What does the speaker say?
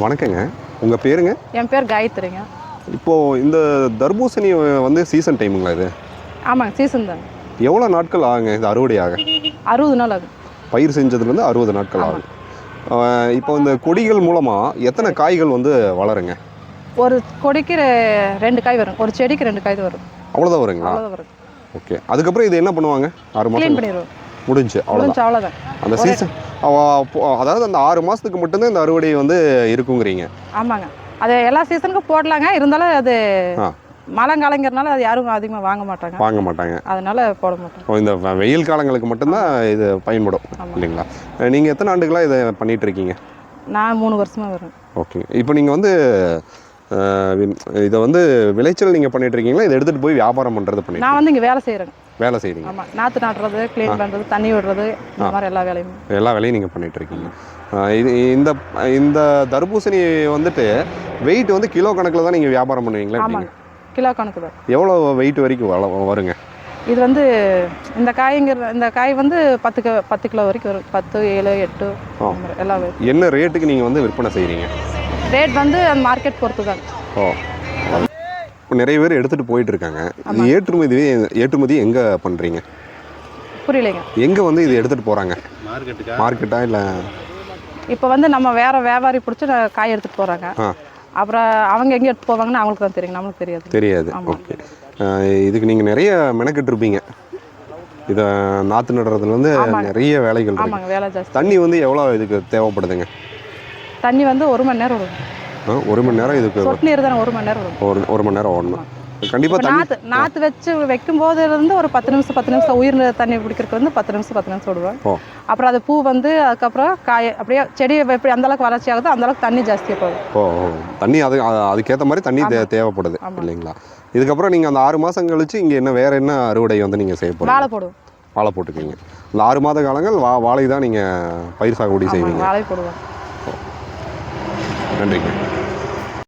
வணக்கங்க. உங்கள் பேருங்க? என் பேர் காயத்ரிங்க. இப்போது இந்த தர்பூசணி வந்து சீசன் டைமுங்களா இது? ஆமாங்க சீசன் தாங்க. எவ்வளோ நாட்கள் ஆகுங்க இது அறுவடை ஆக அறுபது நாள் ஆகும் பயிர் செஞ்சதுலேருந்து அறுபது நாட்கள் ஆகும் இப்போ இந்த கொடிகள் மூலமாக எத்தனை காய்கள் வந்து வளருங்க? ஒரு கொடிக்கு ரெ- ரெண்டு காய் வரும். ஒரு செடிக்கு ரெண்டு காய் தான் வரும். அவ்வளோதான் வருங்களா? அவ்வளோதான் வரும். ஓகே. அதுக்கப்புறம் இது என்ன பண்ணுவாங்க? ஆறு க்ளீன் மாதம் பண்ணிடுவோம். முடிஞ்சு அவ்வளோதான் முடிஞ்சு அவ்வளோதான் அந்த சீசன் அதாவது அந்த ஆறு மாதத்துக்கு மட்டும்தான் இந்த அறுவடை வந்து இருக்குங்கிறீங்க. ஆமாங்க. அது எல்லா சீசனுக்கும் போடலாங்க. இருந்தாலும் அது ஆ. மழைங்காலங்கிறனால அது யாரும் அதிகமாக வாங்க மாட்டாங்க. வாங்க மாட்டாங்க. அதனால போட மாட்டாங்க ஓ, இந்த வெயில் காலங்களுக்கு மட்டும்தான் இது பயன்படும். இல்லைங்களா? நீங்கள் எத்தனை ஆண்டுகளாக இதை பண்ணிட்டு இருக்கீங்க? நான் மூணு வருஷமா வரும் ஓகே. இப்போ நீங்கள் வந்து இதை வந்து விளைச்சல் நீங்கள் பண்ணிட்டு இருக்கீங்களா? இதை எடுத்துகிட்டு போய் வியாபாரம் பண்ணுறது பண்ணிட்டு நான் வந்து இங்கே வேலை செய்கிறேங்க வேலை செய்கிறீங்க ஆமாம் நாற்று நாட்டுறது க்ளீன் பண்ணுறது தண்ணி விடுறது இந்த மாதிரி எல்லா வேலையும். எல்லா வேலையும் நீங்கள் பண்ணிட்டு இருக்கீங்க. இது இந்த இந்த தர்பூசணி வந்துட்டு வெயிட் வந்து கிலோ கணக்கில் தான் நீங்கள் வியாபாரம் பண்ணுவீங்களா எப்படிங்க? கிலோ கணக்கு தான். எவ்வளோ வெயிட் வரைக்கும் வருங்க? இது வந்து இந்த காய்ங்கிற இந்த காய் வந்து பத்து பத்து கிலோ வரைக்கும் வரும். பத்து ஏழு எட்டு எல்லா. என்ன ரேட்டுக்கு நீங்கள் வந்து விற்பனை செய்கிறீங்க ரேட் வந்து அந்த மார்க்கெட் பொறுத்து தான் ஓ. இப்போ நிறைய பேர் எடுத்துகிட்டு போயிட்டு இருக்காங்க இது ஏற்றுமதி ஏற்றுமதி எங்கே பண்ணுறீங்க புரியலைங்க. எங்கே வந்து இது எடுத்துகிட்டு போகிறாங்க மார்க்கெட்டா இல்லை? இப்போ வந்து நம்ம வேற வியாபாரி பிடிச்சி காய் எடுத்துகிட்டு போகிறாங்க ஆ. அப்புறம் அவங்க எங்கே எடுத்து போவாங்கன்னு அவங்களுக்கு தான் தெரியும். நம்மளுக்கு தெரியாது. தெரியாது. ஓகே. இதுக்கு நீங்கள் நிறைய மெனக்கெட்டு இருப்பீங்க இதை நாற்று நடுறதுலேருந்து. நிறைய வேலைகள் ஆமாங்க வேலை ஜாஸ்தி. தண்ணி வந்து எவ்வளோ இதுக்கு தேவைப்படுதுங்க? தண்ணி வந்து ஒரு மணி நேரம் வரும். ஒரு மணி நேரம் இதுக்கு சொட்டு நீர் தானே ஒரு மணி நேரம் வரும். ஒரு ஒரு மணி நேரம் ஓடணும். கண்டிப்பாக நாற்று நாற்று வச்சு வைக்கும் போதுலேருந்து ஒரு பத்து நிமிஷம் பத்து நிமிஷம் உயிர் தண்ணி பிடிக்கிறதுக்கு வந்து பத்து நிமிஷம் பத்து நிமிஷம் விடுவேன் அப்புறம் அது பூ வந்து அதுக்கப்புறம் காய அப்படியே செடி எப்படி அந்த அளவுக்கு வளர்ச்சி ஆகுதோ அந்த அளவுக்கு தண்ணி ஜாஸ்தியாக போகும் ஓ. தண்ணி அது அதுக்கேற்ற மாதிரி தண்ணி தே தேவைப்படுது. இல்லைங்களா? இதுக்கப்புறம் நீங்கள் அந்த ஆறு மாதம் கழிச்சு இங்கே என்ன வேறு என்ன அறுவடை வந்து நீங்கள் செய்ய போகிறீங்க வாழை போடுவோம். வாழை போட்டுக்கீங்க இந்த ஆறு மாத காலங்கள் வா வாழை தான் நீங்கள் பயிர் சாகுபடி செய்வீங்க. வாழை போடுவோம். நன்றிங்க